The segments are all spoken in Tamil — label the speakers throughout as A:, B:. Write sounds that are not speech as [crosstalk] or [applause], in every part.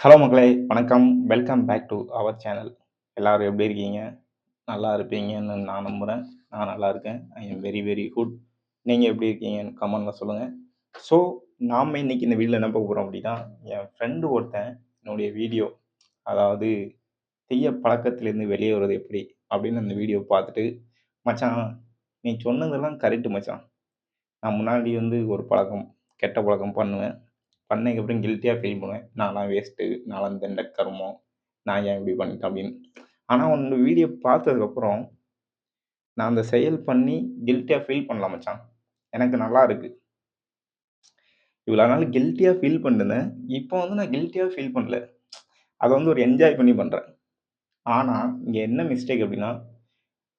A: ஹலோ மக்களே வணக்கம். Welcome back to our channel எல்லோரும் எப்படி இருக்கீங்க? நல்லா இருப்பீங்கன்னு நான் நம்புகிறேன் நான் நல்லா இருக்கேன். I am very very good நீங்கள் எப்படி இருக்கீங்கன்னு கமெண்டில் சொல்லுங்கள் ஸோ நாம் இன்றைக்கி இந்த வீடியோவில் என்ன பார்க்க போகிறோம் அப்படின்னா என் ஃப்ரெண்டு ஒருத்தன் என்னுடைய வீடியோ அதாவது தீய பழக்கத்திலேருந்து வெளியே வருவது எப்படி அப்படின்னு அந்த வீடியோ பார்த்துட்டு மச்சான் நீ சொன்னதெல்லாம் கரெக்டு மச்சான். நான் முன்னாடி வந்து ஒரு பழக்கம் கெட்ட பழக்கம் பண்ணுவேன். பண்ணதுக்கப்புறம் கில்ட்டியாக ஃபீல் பண்ணுவேன். நான்லாம் வேஸ்ட்டு நான்லாம் தண்ட கருமம் நான் ஏன் இப்படி பண்ணிட்டேன் அப்படின்னு. ஆனால் உன்னோட வீடியோ பார்த்ததுக்கப்புறம் நான் அந்த செயல் பண்ணி கில்ட்டியாக ஃபீல் பண்ணலாம் மச்சான். எனக்கு நல்லா இருக்குது இவ்வளோ நாள் கில்ட்டியாக ஃபீல் பண்ணிருந்தேன். இப்போ வந்து நான் கில்ட்டியாக ஃபீல் பண்ணல. அதை வந்து ஒரு என்ஜாய் பண்ணி பண்ணுறேன் ஆனால் இங்கே என்ன மிஸ்டேக் அப்படின்னா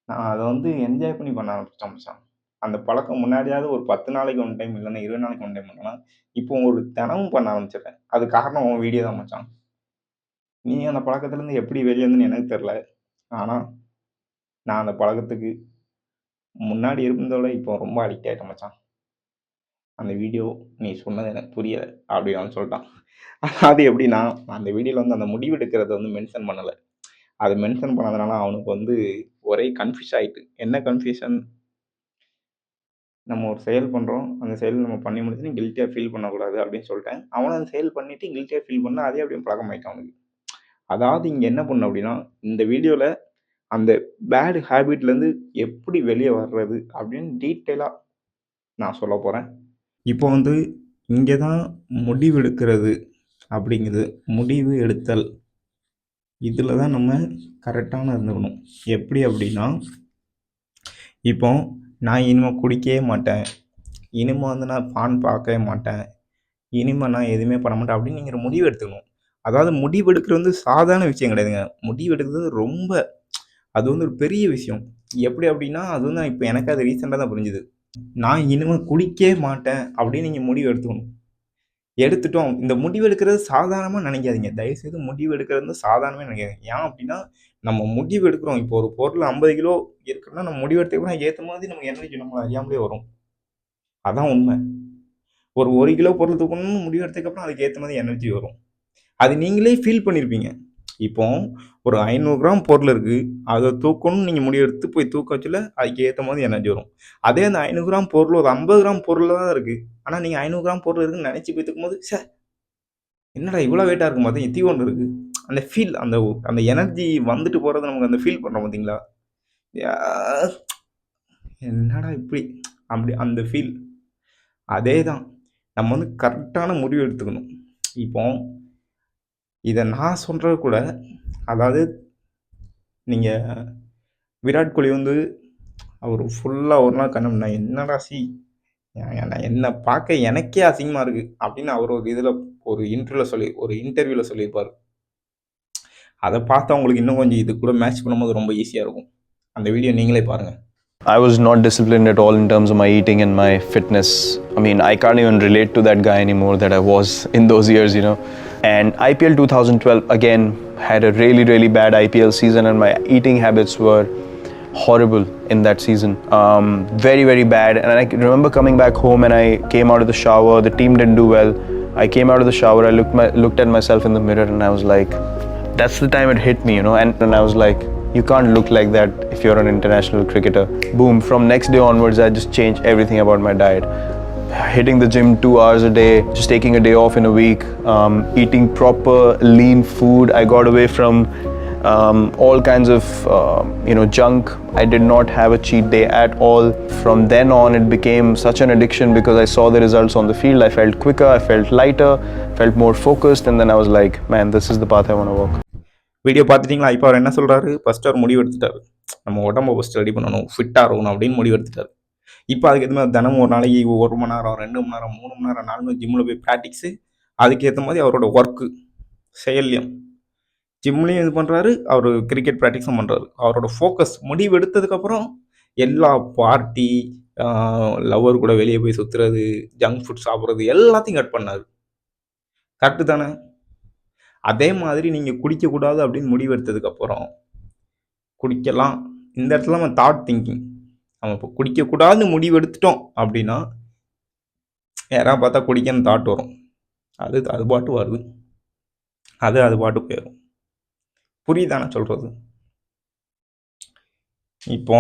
A: நான் அதை வந்து என்ஜாய் பண்ணி பண்ண ஆரம்பிச்சிட்டேன் மச்சான். அந்த பழக்கம் முன்னாடியாவது ஒரு பத்து நாளைக்கு ஒன் டைம் இல்லைன்னா இருபது நாளைக்கு ஒன் டைம் பண்ணலாம் இப்போ ஒரு தினமும் பண்ண ஆரம்பிச்சிட்டேன். அது காரணம் உன் வீடியோ தான் மச்சான். நீ அந்த பழக்கத்துலேருந்து எப்படி வெளியே வந்துன்னு எனக்கு தெரில ஆனால் நான் அந்த பழக்கத்துக்கு முன்னாடி இருந்ததோட இப்போ ரொம்ப அடிக்ட் ஆகிட்டேன் மச்சான். அந்த வீடியோ நீ சொன்னது எனக்கு புரியலை அப்படின்னு அவன் சொல்லிட்டான். அது எப்படின்னா அந்த வீடியோவில் வந்து அந்த முடிவெடுக்கிறத வந்து மென்ஷன் பண்ணலை. அது மென்ஷன் பண்ணதுனால அவனுக்கு வந்து ஒரே கன்ஃபியூஸ் ஆகிட்டு என்ன கன்ஃபியூஷன் நம்ம ஒரு செயல் பண்ணுறோம் அந்த செயல் நம்ம பண்ணி முடிச்சுன்னு கில்ட்டியாக ஃபீல் பண்ணக்கூடாது அப்படின்னு சொல்லிட்டேன். அவனும் அந்த செயல் பண்ணிவிட்டு கில்ட்டியாக ஃபீல் பண்ணால் அதே அப்படியே பழக்கமாயிட்டான் அவனுக்கு. அதாவது இங்கே என்ன பண்ண அப்படின்னா இந்த வீடியோவில் அந்த பேட் ஹேபிட்லேருந்து எப்படி வெளியே வர்றது அப்படின்னு டீட்டெயிலாக நான் சொல்ல போகிறேன் இப்போ வந்து இங்கே தான் முடிவு எடுக்கிறது அப்படிங்கிறது முடிவு எடுத்தல். இதில் தான் நம்ம கரெக்டான இருந்துக்கணும். எப்படி அப்படின்னா இப்போ நான் இனிமேல் குடிக்கவே மாட்டேன். இனிமேல் வந்து நான் பான் பார்க்கவே மாட்டேன். இனிமேல் நான் எதுவுமே பண்ண மாட்டேன் அப்படின்னு நீங்கள் முடிவு எடுத்துக்கணும். அதாவது முடிவு எடுக்கிறது வந்து சாதாரண விஷயம் கிடையாதுங்க. முடிவு எடுக்கிறது ரொம்ப அது வந்து ஒரு பெரிய விஷயம். எப்படி அப்படின்னா அது வந்து இப்போ எனக்கு அது ரீசெண்டாக தான் புரிஞ்சுது. நான் இனிமேல் குடிக்கவே மாட்டேன் அப்படின்னு நீங்கள் முடிவு எடுத்துக்கணும். எடுத்துட்டோம். இந்த முடிவு எடுக்கிறது சாதாரணமாக நினைக்காதீங்க. தயவுசெய்து முடிவு எடுக்கிறது வந்து சாதாரணமாக நினைக்காதீங்க. ஏன் அப்படின்னா நம்ம முடிவு எடுக்கிறோம். இப்போ ஒரு பொருள் ஐம்பது கிலோ இருக்குன்னா நம்ம முடிவு எடுத்துக்கணும் ஏற்ற மாதிரி நம்ம எனர்ஜி நம்மளை அறியாமலே வரும். அதான் உண்மை. ஒரு ஒரு கிலோ பொருள் தூக்கணும்னு முடிவு எடுத்ததுக்கப்புறம் அதுக்கு ஏற்ற மாதிரி எனர்ஜி வரும். அது நீங்களே ஃபீல் பண்ணியிருப்பீங்க இப்போ ஒரு ஐநூறு கிராம் பொருள் இருக்குது அதை தூக்கணும்னு நீங்கள் முடிவு எடுத்து போய் தூக்க வச்சுல அதுக்கு ஏற்ற மாதிரி எனர்ஜி வரும். அதே அந்த ஐநூறு கிராம் பொருள் ஒரு ஐம்பது கிராம் பொருள் தான் இருக்குது ஆனால் நீங்கள் ஐநூறு கிராம் பொருள் இருக்குன்னு நினச்சி போய் தூக்கும் போது சார் என்னடா இவ்வளோ வெயிட்டாக இருக்கும் போது எத்தி ஒன்று இருக்குது அந்த ஃபீல் அந்த அந்த எனர்ஜி வந்துட்டு போகிறத நமக்கு அந்த ஃபீல் பண்ணுறோம் பார்த்தீங்களா என்னடா இப்படி? அப்படி அந்த ஃபீல் அதே தான் நம்ம வந்து கரெக்டான முடிவு எடுத்துக்கணும். இப்போ இதை நான் சொல்கிறது கூட அதாவது நீங்கள் விராட் கோலி வந்து அவர் ஃபுல்லாக ஒரு நாள் கண்ணம் நான் என்னடா சி நான் பார்க்க எனக்கே அசிங்கமாக இருக்குது அப்படின்னு அவர் ஒரு இதில் ஒரு இன்டர்வியூவில் சொல்லி ஒரு இன்டர்வியூவில் சொல்லியிருப்பார். அதை பார்த்து அவங்களுக்கு இன்னும் கொஞ்சம் இது கூட மேட்ச் பண்ணும்போது ரொம்ப ஈஸியாக இருக்கும் அந்த வீடியோ நீங்களே பாருங்கள்
B: I was not disciplined at all in terms of my eating and my fitness. I mean, I can't even relate to that guy anymore that I was [laughs] in those years, you know. And IPL 2012 again had a really, really bad IPL season, and my eating habits were horrible in that season. Um, very, very bad. And I remember coming back home and I came out of the shower. The team didn't do well. I came out of the shower. I looked my, looked at myself in the mirror, and I was like, that's the time it hit me, you know. And, and I was like, you can't look like that if you're an international cricketer. Boom. From next day onwards, I just changed everything about my diet. Hitting the gym two hours a day, just taking a day off in a week, um, eating proper lean food. I got away from um, all kinds of uh, you know junk. I did not have a cheat day at all. From then on, it became such an addiction because I saw the results on the field. I felt quicker, I felt lighter, felt more focused, and then I was like, man, this is the path I want to walk.
A: Video பார்த்துட்டிங்களா? இப்போ அவர் என்ன சொல்கிறாரு ஃபஸ்ட்டு அவர் முடிவு எடுத்துட்டார். நம்ம உடம்பை ஃபஸ்ட்டு ரெடி பண்ணணும். ஃபிட்டாக இருக்கணும் அப்படின்னு முடிவு எடுத்துட்டார். இப்போ அதுக்கு ஏற்ற மாதிரி தினமும் ஒரு நாளைக்கு ஒரு மணி நேரம் ரெண்டு மணி நேரம் மூணு மணி நேரம் நாலு மணி ஜிம்மில் போய் ப்ராக்டிக்ஸு அதுக்கேற்ற மாதிரி அவரோட ஒர்க்கு செயல்யம் ஜிம்லேயும் இது பண்ணுறாரு அவர் கிரிக்கெட் ப்ராக்டிஸும் பண்ணுறாரு அவரோட ஃபோக்கஸ் முடிவு எடுத்ததுக்கப்புறம் எல்லா பார்ட்டி லவ்வர் கூட வெளியே போய் சுற்றுறது ஜங்க் ஃபுட் சாப்பிட்றது எல்லாத்தையும் கட் பண்ணார். கரெக்டு தானே? அதே மாதிரி நீங்கள் குடிக்கக்கூடாது அப்படின்னு முடிவெடுத்ததுக்கப்புறம் குடிக்கலாம். இந்த இடத்துல நம்ம தாட் திங்கிங் நம்ம இப்போ குடிக்கக்கூடாதுன்னு முடிவெடுத்துட்டோம் அப்படின்னா யாராவது பார்த்தா குடிக்கன்னு தாட் வரும். அது அது பாட்டு வருது. அது அது பாட்டு போயிடும் புரியுதா நான் சொல்கிறது இப்போ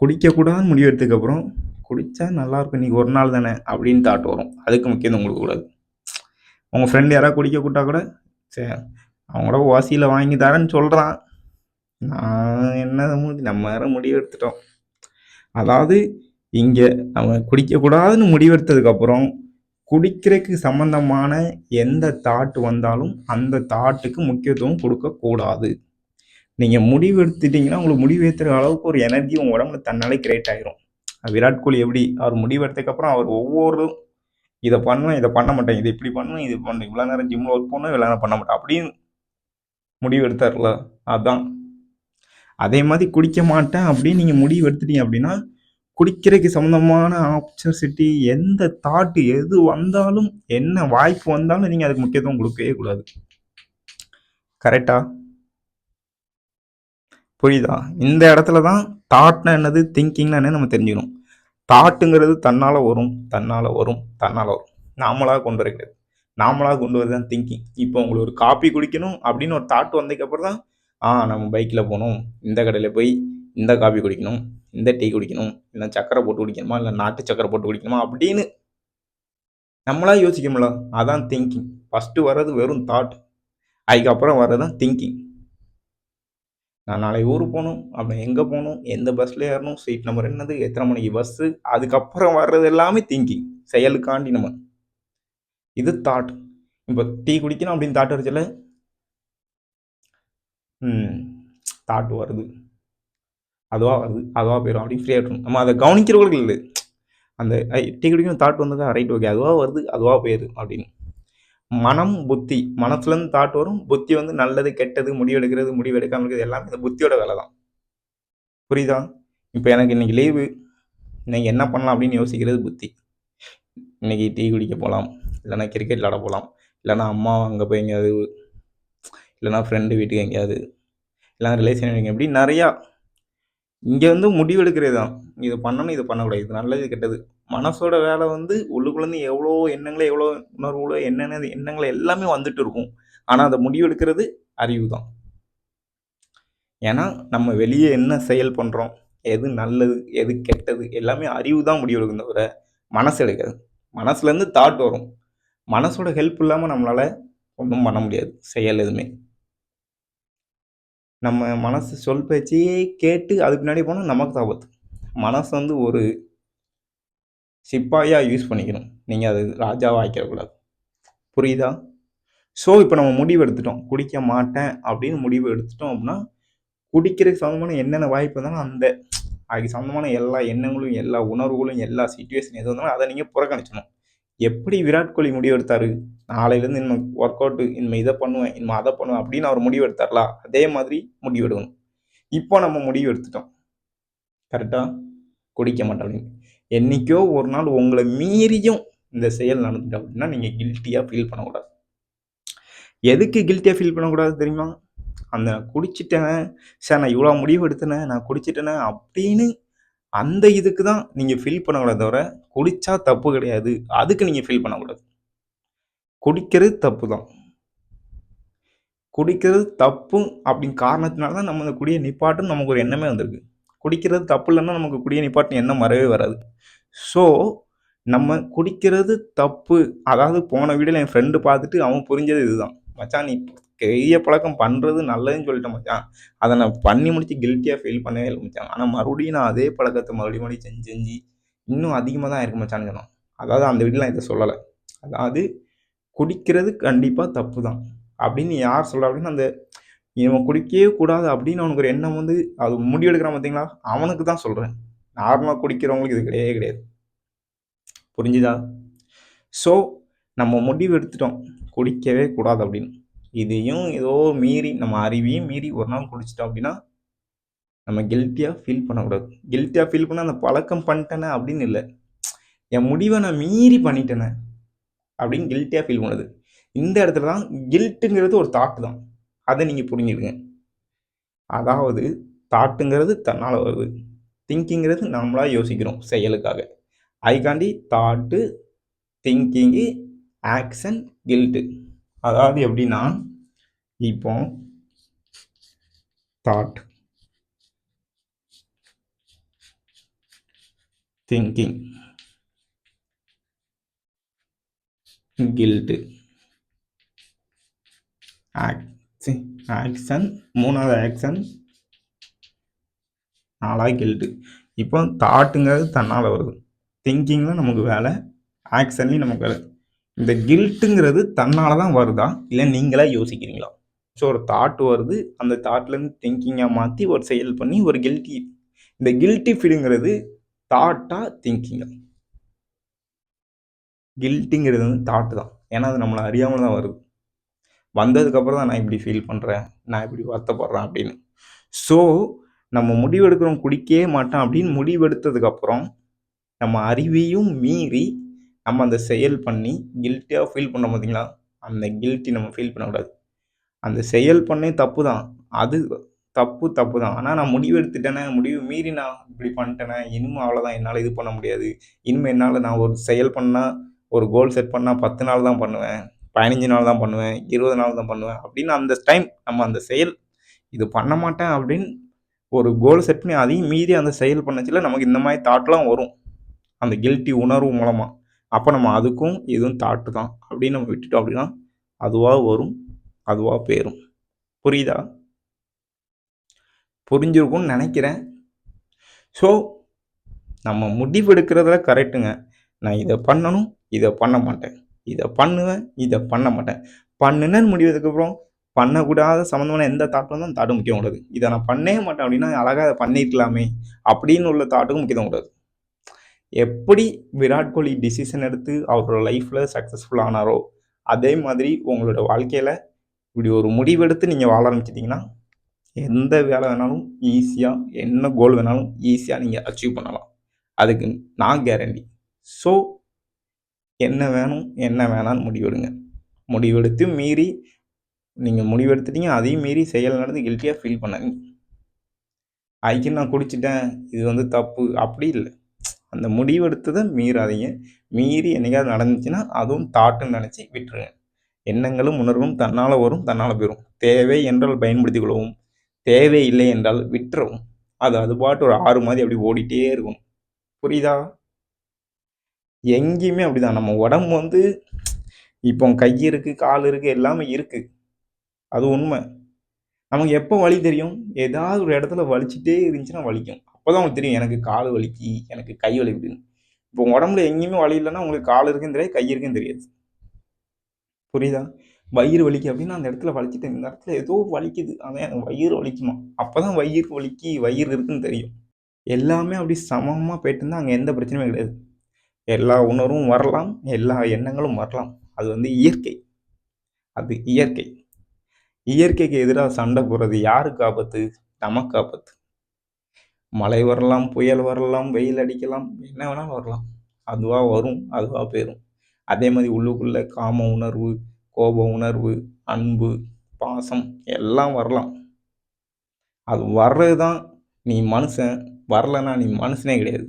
A: குடிக்கக்கூடாதுன்னு முடிவெடுத்ததுக்கப்புறம் குடித்தா குடித்தா நல்லாயிருக்கும் இன்றைக்கி ஒரு நாள் தானே அப்படின்னு தாட் வரும். அதுக்கு முக்கியத்துவம் கொடுக்கக்கூடாது. உங்கள் ஃப்ரெண்டு யாராவது குடிக்க கூட்டா கூட சரி அவங்களோட வாசியில் வாங்கி தரேன்னு சொல்கிறான் நான் என்ன நம்ம வேறு முடிவெடுத்துட்டோம். அதாவது இங்கே அவன் குடிக்கக்கூடாதுன்னு முடிவெடுத்ததுக்கப்புறம் குடிக்கிறதுக்கு சம்மந்தமான எந்த தாட் வந்தாலும் அந்த தாட்டுக்கு முக்கியத்துவம் கொடுக்கக்கூடாது. நீங்கள் முடிவு எடுத்துட்டீங்கன்னா உங்களுக்கு முடிவு ஏற்றுற அளவுக்கு ஒரு எனர்ஜி உங்கள் உடம்புல தன்னாலே கிரியேட் ஆகிரும் விராட் கோலி எப்படி அவர் முடிவு எடுத்ததுக்கப்புறம் அவர் ஒவ்வொரு இதை பண்ணுவேன் இதை பண்ண மாட்டேன் இதை இப்படி பண்ணுவேன் இது பண்ண இவ்வளோ நேரம் ஜிம்மில் ஒர்க் பண்ணுவேன் இவ்வளோ நேரம் பண்ண மாட்டேன் அப்படின்னு முடிவு எடுத்தார்ல அதான். அதே மாதிரி குடிக்க மாட்டேன் அப்படின்னு நீங்கள் முடிவு எடுத்துட்டீங்க அப்படின்னா குடிக்கிறதுக்கு சம்மந்தமான ஆப்பர்ச்சுனிட்டி எந்த தாட்டு எது வந்தாலும் என்ன வாய்ப்பு வந்தாலும் நீங்கள் அதுக்கு முக்கியத்துவம் கொடுக்கவே கூடாது. கரெக்டா புரியுதா? இந்த இடத்துல தான் தாட்னா என்னது திங்கிங்னா என்னன்னு நம்ம தெரிஞ்சுக்கணும். தாட்டுங்கிறது தன்னால் வரும் தன்னால் வரும் தன்னால் வரும். நாமளாக கொண்டு வர கிடையாது நாமளாக கொண்டு வரது தான் திங்கிங் இப்போ உங்களுக்கு ஒரு காப்பி குடிக்கணும் அப்படின்னு ஒரு தாட் வந்ததுக்கப்புறம் தான் ஆ நம்ம பைக்கில் போகணும் இந்த கடையில் போய் இந்த காப்பி குடிக்கணும் இந்த டீ குடிக்கணும் இல்லை சக்கரை போட்டு குடிக்கணுமா இல்லை நாட்டு சக்கரை போட்டு குடிக்கணுமா அப்படின்னு நம்மளா யோசிக்கணும்ல அதான் திங்கிங் ஃபஸ்ட்டு வர்றது வெறும் தாட் அதுக்கப்புறம் வர்றது தான் திங்கிங் நான் நாளைக்கு ஊருக்கு போகணும் அப்புறம் எங்கே போகணும் எந்த பஸ்ஸில் ஏறணும் சீட் நம்பர் என்னது எத்தனை மணிக்கு பஸ்ஸு அதுக்கப்புறம் வர்றது எல்லாமே திங்கிங் செயலுக்காண்டி நம்ம. இது தாட் இப்போ டீ குடிக்கணும் அப்படின்னு தாட் வரைச்சல தாட் வருது. அதுவாக வருது அதுவாக போயிடும் அப்படின்னு ஃப்ரீயாக இருக்கணும் நம்ம அதை கவனிக்கிறவர்கள் இல்லை. அந்த டீ குடிக்கணும் தாட் வந்ததா ரைட் ஓகே அதுவாக வருது அதுவாக போயிடுது அப்படின்னு. மனம் புத்தி. மனசுலேருந்து தாட் வரும் புத்தி வந்து நல்லது கெட்டது முடிவெடுக்கிறது முடிவெடுக்காமல் இருக்கிறது எல்லாமே இந்த புத்தியோட வேலை தான். புரியுதா? இப்போ எனக்கு இன்னைக்கு லீவு இன்னைக்கு என்ன பண்ணலாம் அப்படின்னு யோசிக்கிறது புத்தி. இன்னைக்கு டீ குடிக்க போகலாம் இல்லைனா கிரிக்கெட் விளாட போகலாம் இல்லைனா அம்மா அங்கே போய் எங்கேயாவது இல்லைனா ஃப்ரெண்டு வீட்டுக்கு எங்கேயாவது இல்லைனா ரிலேஷன் இப்படி நிறையா இங்கே வந்து முடிவெடுக்கிறது தான் இது பண்ணணும் இது பண்ணக்கூடாது. இது நல்லது கெட்டது. மனசோட வேலை வந்து உள்ளுக்குள்ளேருந்து எவ்வளோ எண்ணங்களை எவ்வளோ உணர்வுகளோ என்னென்ன எண்ணங்களை எல்லாமே வந்துட்டு இருக்கும். ஆனால் அதை முடிவெடுக்கிறது அறிவு தான் ஏன்னா நம்ம வெளியே என்ன செயல் பண்ணுறோம் எது நல்லது எது கெட்டது எல்லாமே அறிவு தான் முடிவெடுக்கும் தவிர மனசு எடுக்காது மனசுலேருந்து தாட் வரும். மனசோட ஹெல்ப் இல்லாமல் நம்மளால் ஒன்றும் பண்ண முடியாது. செயல் எதுவுமே. நம்ம மனசு சொல் பேச்சையே கேட்டு அதுக்கு பின்னாடி போனால் நமக்கு தான் ஆபத்து. மனசு வந்து ஒரு சிப்பாயாக யூஸ் பண்ணிக்கணும். நீங்கள் அது ராஜாவாக ஆக்கிடக்கூடாது புரியுதா? ஸோ இப்போ நம்ம முடிவு எடுத்துட்டோம். குடிக்க மாட்டேன் அப்படின்னு முடிவு எடுத்துட்டோம் அப்படின்னா குடிக்கிறதுக்கு சம்மந்தமான என்னென்ன வாய்ப்பு இருந்தாலும் அந்த அதுக்கு சம்மந்தமான எல்லா எண்ணங்களும் எல்லா உணர்வுகளும் எல்லா சுச்சுவேஷன் எது வந்தாலும் அதை நீங்கள் புறக்கணிச்சணும் எப்படி விராட் கோலி முடிவெடுத்தார்? நாளையிலேருந்து இன்னும் ஒர்க் அவுட்டு இனிமேல் இதை பண்ணுவேன் இனிமேல் அதை பண்ணுவேன் அப்படின்னு அவர் முடிவு எடுத்தார்ல அதே மாதிரி முடிவெடுக்கணும். இப்போ நம்ம முடிவு எடுத்துட்டோம் கரெக்டாக குடிக்க மாட்டோம் என்றைக்கோ ஒரு நாள் உங்களை மீறியும் இந்த செயல் நடந்துட்டு அப்படின்னா நீங்கள் கில்ட்டியாக ஃபீல் பண்ணக்கூடாது. எதுக்கு கில்ட்டியாக ஃபீல் பண்ணக்கூடாது தெரியுமா? அந்த குடிச்சிட்டேன் சார் நான் இவ்வளோ முடிவு எடுத்தேனே நான் குடிச்சிட்டேனே அப்படின்னு அந்த இதுக்கு தான் நீங்கள் ஃபீல் பண்ணக்கூடாது தவிர குடித்தா தப்பு கிடையாது. அதுக்கு நீங்கள் ஃபீல் பண்ணக்கூடாது. குடிக்கிறது தப்பு தான் குடிக்கிறது தப்பு அப்படின்னு காரணத்தினால தான் நம்ம அந்த குடியை நிப்பாட்டுன்னு நமக்கு ஒரு எண்ணமே வந்திருக்கு. குடிக்கிறது தப்பு இல்லைன்னா நமக்கு குடியை நிப்பாட்டுன்னு எண்ணம் வரவே வராது. ஸோ நம்ம குடிக்கிறது தப்பு. அதாவது போன வீடியோவில் என் ஃப்ரெண்டு பார்த்துட்டு அவன் புரிஞ்சது இதுதான். மச்சான் நீ பெரிய பழக்கம் பண்ணுறது நல்லதுன்னு சொல்லிட்டேன் மச்சான். அதை நான் பண்ணி முடிச்சு கில்ட்டியாக ஃபீல் பண்ணவே இல்லை மச்சான். ஆனால் மறுபடியும் நான் அதே பழக்கத்தை மறுபடியும் மறுபடியும் செஞ்சு செஞ்சு இன்னும் அதிகமாக தான் இருக்கு மச்சான்னு அதாவது அந்த வீட்டில் இதை சொல்லலை. அதாவது குடிக்கிறது கண்டிப்பாக தப்பு தான். அப்படின்னு யார் சொல்கிறா அப்படின்னு அந்த இவன் குடிக்கவே கூடாது அப்படின்னு அவனுக்கு ஒரு எண்ணம் வந்து அது முடிவெடுக்கிறான் பார்த்தீங்களா? அவனுக்கு தான் சொல்கிறேன் நார்மலாக குடிக்கிறவங்களுக்கு இது கிடையவே கிடையாது. புரிஞ்சுதா? ஸோ நம்ம முடிவு எடுத்துட்டோம். குடிக்கவே கூடாது அப்படின்னு. இதையும் ஏதோ மீறி நம்ம அறிவையும் மீறி ஒரு நாள் குடிச்சிட்டோம் அப்படின்னா நம்ம கில்ட்டியாக ஃபீல் பண்ணக்கூடாது. கில்ட்டியாக ஃபீல் பண்ண அந்த பழக்கம் பண்ணிட்டேனே அப்படின்னு இல்லை. என் முடிவை நான் மீறி பண்ணிட்டேனே அப்படின்னு கில்ட்டியாக ஃபீல் பண்ணுது. இந்த இடத்துல தான் கில்ட்டுங்கிறது ஒரு தாட்டு தான். அதை நீங்கள் புரிஞ்சுடுங்க அதாவது தாட்டுங்கிறது தன்னால் வருது. திங்கிங்கிறது நம்மளாக யோசிக்கிறோம் செயலுக்காக. அதுக்காண்டி தாட்டு திங்கிங்கு ஆக்ஷன் கில்ட்டு அதாவது எப்படின்னா இப்போ தாட் திங்கிங் கில்ட்டு ஆக்ஷன் மூணாவது ஆக்ஷன் நாலாவது கில்ட்டு இப்போ தாட்டுங்கிறது தன்னால் வருது. திங்கிங்கில் நமக்கு வேலை ஆக்ஷன்லேயும் நமக்கு வேலை. இந்த கில்ட்டுங்கிறது தன்னால் தான் வருதா? இல்லை நீங்களா யோசிக்கிறீங்களா? ஸோ ஒரு தாட் வருது அந்த தாட்லேருந்து திங்கிங்காக மாற்றி ஒரு செயல் பண்ணி ஒரு கில்ட்டி இந்த கில்ட்டி ஃபீலுங்கிறது தாட்டா திங்கிங்கா கில்ட்டிங்கிறது வந்து தாட்டு தான். ஏன்னா அது நம்மளை அறியாமல் தான் வருது. வந்ததுக்கப்புறம் தான் நான் இப்படி ஃபீல் பண்ணுறேன் நான் இப்படி வருத்தப்படுறேன் அப்படின்னு. ஸோ நம்ம முடிவெடுக்கிறோம் குடிக்கவே மாட்டோம் அப்படின்னு முடிவெடுத்ததுக்கப்புறம் நம்ம அறிவையும் மீறி நம்ம அந்த செயல் பண்ணி கில்ட்டியாக ஃபீல் பண்ணோம் பார்த்தீங்களா அந்த கில்ட்டி நம்ம ஃபீல் பண்ணக்கூடாது. அந்த செயல் பண்ணே தப்பு தான் அது தப்பு தப்பு தான் ஆனால் நான் முடிவு எடுத்துட்டேனே முடிவு மீறி நான் இப்படி பண்ணிட்டேனே இனிமே அவ்வளோதான் என்னால் இது பண்ண முடியாது. இனிமேல் என்னால் நான் ஒரு செயல் பண்ணால் ஒரு கோல் செட் பண்ணால் பத்து நாள் தான் பண்ணுவேன் பதினஞ்சு நாள் தான் பண்ணுவேன் இருபது நாள் தான் பண்ணுவேன் அப்படின்னு அந்த டைம் நம்ம அந்த செயல் இது பண்ண மாட்டேன் அப்படின்னு ஒரு கோல் செட் பண்ணி அதையும் மீறி அந்த செயல் பண்ணச்சில நமக்கு இந்த மாதிரி தாட்லாம் வரும். அந்த கில்ட்டி உணர்வு மூலமாக அப்போ நம்ம அதுக்கும் இதுவும் தாட்டு தான் அப்படின்னு நம்ம விட்டுட்டோம் அப்படின்னா அதுவாக வரும் அதுவாக போயிடும் புரியுதா? புரிஞ்சிருக்கும்னு நினைக்கிறேன். ஸோ நம்ம முடிவெடுக்கிறதுல கரெக்டுங்க நான் இதை பண்ணணும் இதை பண்ண மாட்டேன். இதை பண்ணுவேன் இதை பண்ண மாட்டேன். பண்ணுனேன்னு முடிவதுக்கப்புறம் பண்ணக்கூடாத சம்மந்தமான எந்த தாட்டும் தான் தாட்டும் முக்கியம் கூடாது இதை நான் பண்ணவே மாட்டேன் அப்படின்னா அழகாக அதை பண்ணிருக்கலாமே. அப்படின்னு உள்ள தாட்டுக்கும் முக்கியம் கூடாது எப்படி விராட் கோலி டிசிஷன் எடுத்து அவரோட லைஃப்பில் சக்ஸஸ்ஃபுல் ஆனாரோ அதே மாதிரி உங்களோட வாழ்க்கையில் இப்படி ஒரு முடிவெடுத்து நீங்கள் வாழ ஆரம்பிச்சிட்டிங்கன்னா எந்த வேலை வேணாலும் ஈஸியாக என்ன கோல் வேணாலும் ஈஸியாக நீங்கள் அச்சீவ் பண்ணலாம். அதுக்கு நான் கேரண்டி ஸோ என்ன வேணும் என்ன வேணான்னு முடிவெடுங்க. முடிவெடுத்து மீறி நீங்கள் முடிவெடுத்துட்டீங்க அதையும் மீறி செயல் நடந்து கில்ட்டியாக ஃபீல் பண்ணாதீங்க. ஐக்கு நான் குடிச்சிட்டேன் இது வந்து தப்பு அப்படி இல்லை. அந்த முடிவெடுத்ததை மீறாதீங்க. மீறி என்னைக்காவது நடந்துச்சுன்னா அதுவும் தாட்டுன்னு நினச்சி விட்டுருங்க. எண்ணங்களும் உணர்வும் தன்னால் வரும் தன்னால் போயிடும் தேவை என்றால் பயன்படுத்திக் கொள்ளவும் தேவை இல்லை என்றால் விட்டுறவும். அது அது பாட்டு ஒரு ஆறு மாதிரி அப்படி ஓடிட்டே இருக்கும். புரியுதா? எங்கேயுமே அப்படிதான். நம்ம உடம்பு வந்து இப்போ கை இருக்குது கால் இருக்குது எல்லாமே இருக்குது அது உண்மை. நமக்கு எப்போ வலி தெரியும்? ஏதாவது ஒரு இடத்துல வலிச்சுட்டே இருந்துச்சுன்னா வலிக்கும். அப்போ தான் உங்களுக்கு தெரியும் எனக்கு கால் வலிக்கு எனக்கு கை வலிக்குதுன்னு இப்போ உடம்புல எங்கேயுமே வலி இல்லைன்னா உங்களுக்கு கால் இருக்குன்னு தெரியாது கை இருக்குன்னு தெரியாது. புரியுதா? வயிறு வலிக்கு அப்படின்னு அந்த இடத்துல வலிச்சுட்டு இந்த இடத்துல ஏதோ வலிக்குது. அதான் எனக்கு வயிறு வலிக்குமா? அப்போ தான் வயிறு வலிக்கு வயிறு இருக்குன்னு தெரியும். எல்லாமே அப்படி சமமாக போயிட்டு இருந்தால் அங்கே எந்த பிரச்சனையும் கிடையாது. எல்லா உணர்வும் வரலாம் எல்லா எண்ணங்களும் வரலாம். அது வந்து இயற்கை. அது இயற்கை. இயற்கைக்கு எதிராக சண்டை போடுறது யாருக்கு ஆபத்து? நமக்கு ஆபத்து. மழை வரலாம் புயல் வரலாம் வெயில் அடிக்கலாம் என்ன வேணாலும் வரலாம். அதுவாக வரும் அதுவாக போயிடும் அதே மாதிரி உள்ளுக்குள்ளே காம உணர்வு கோப உணர்வு அன்பு பாசம் எல்லாம் வரலாம். அது வர்றது தான் நீ மனுஷன் வரலன்னா நீ மனுஷனே கிடையாது.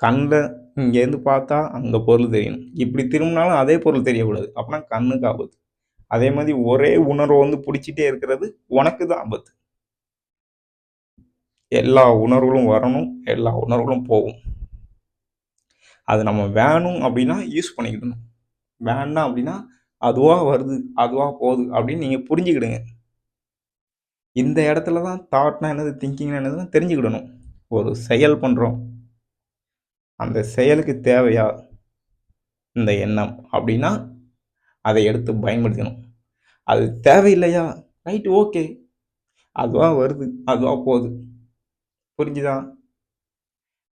A: கண்ணில் இங்கேருந்து பார்த்தா அங்கே பொருள் தெரியணும். இப்படி திரும்பினாலும் அதே பொருள் தெரியக்கூடாது. அப்படின்னா கண்ணுக்கு ஆபத்து. அதே மாதிரி ஒரே உணர்வை வந்து பிடிச்சிட்டே இருக்கிறது உனக்கு தான் ஆபத்து. எல்லா உணர்வுகளும் வரணும் எல்லா உணர்வுகளும் போகும். அது நம்ம வேணும் அப்படின்னா யூஸ் பண்ணிக்கிடணும். வேண்டாம் அப்படின்னா அதுவாக வருது அதுவாக போகுது அப்படின்னு நீங்கள் புரிஞ்சுக்கிடுங்க. இந்த இடத்துல தான் தாட்னா என்னது திங்கிங்னா என்னதுன்னு தெரிஞ்சுக்கிடணும். ஒரு செயல் பண்ணுறோம் அந்த செயலுக்கு தேவையா? இந்த எண்ணம். அப்படின்னா அதை எடுத்து பயன்படுத்தணும். அது தேவையில்லையா? ரைட் ஓகே அதுவாக வருது அதுவாக போகுது. புரிஞ்சுதா?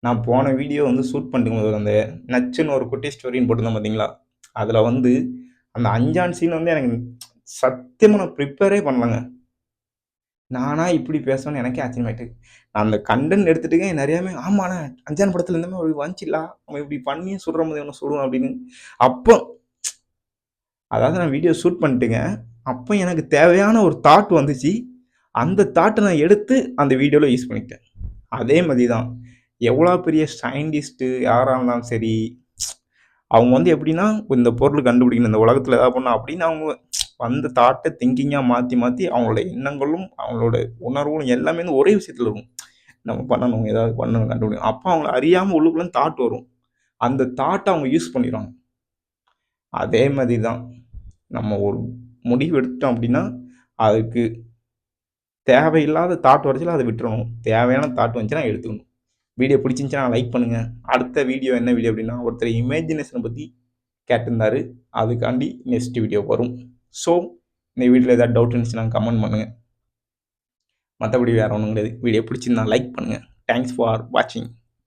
A: நான் போன வீடியோ வந்து ஷூட் பண்ணிட்டு போது அந்த நச்சுன்னு ஒரு குட்டி ஸ்டோரின்னு போட்டிருந்தேன் பார்த்தீங்களா அதில் வந்து அந்த அஞ்சான் சீன் வந்து எனக்கு சத்தியமாக நான் ப்ரிப்பேரே பண்ணலங்க. நானா இப்படி பேசணும்னு எனக்கே ஆச்சரியமாயிட்டு நான் அந்த கண்டென்ட் எடுத்துகிட்டு நிறையாமே ஆமாண்ணே அஞ்சான் படத்தில் இருந்தமே அப்படி வந்துச்சுலா நம்ம இப்படி பண்ணி சுடுற மாதிரி ஒன்று சுடுவோம் அப்படின்னு. அப்போ அதாவது நான் வீடியோ ஷூட் பண்ணிட்டுங்க அப்போ எனக்கு தேவையான ஒரு தாட் வந்துச்சு. அந்த தாட்டை நான் எடுத்து அந்த வீடியோவில் யூஸ் பண்ணிக்கிட்டேன். அதே மாதிரி தான் எவ்வளோ பெரிய சயின்டிஸ்ட்டு யாராக இருந்தாலும் சரி அவங்க வந்து எப்படின்னா இந்த பொருள் கண்டுபிடிக்கணும் இந்த உலகத்தில் ஏதாவது பண்ணணும் அப்படின்னு அவங்க வந்த தாட்டை திங்கிங்காக மாற்றி மாற்றி அவங்களோட எண்ணங்களும் அவங்களோட உணர்வுகளும் எல்லாமே வந்து ஒரே விஷயத்தில் இருக்கும். நம்ம பண்ணணும் ஏதாவது பண்ணணும் கண்டுபிடிக்கணும். அப்போ அவங்கள அறியாமல் உள்ளுக்குள்ளே தாட் வரும். அந்த தாட்டை அவங்க யூஸ் பண்ணிடுவாங்க. அதே மாதிரி தான் நம்ம ஒரு முடிவு எடுத்துட்டோம் அப்படின்னா அதுக்கு தேவையில்லாத தாட் வரைச்சில அதை விட்டுறணும். தேவையான தாட் வந்துச்சுன்னா எடுத்துக்கணும். வீடியோ பிடிச்சிருந்துச்சுன்னா லைக் பண்ணுங்கள் அடுத்த வீடியோ என்ன வீடியோ அப்படின்னா ஒருத்தர் இமேஜினேஷனை பற்றி கேட்டிருந்தாரு. அதுக்காண்டி நெக்ஸ்ட் வீடியோ வரும். ஸோ இந்த வீட்டில் ஏதாவது டவுட் இருந்துச்சுன்னா கமெண்ட் பண்ணுங்கள் மற்றபடி வேறு ஒன்றும் கிடையாது. வீடியோ பிடிச்சிருந்தா லைக் பண்ணுங்கள் தேங்க்ஸ் ஃபார் வாட்சிங்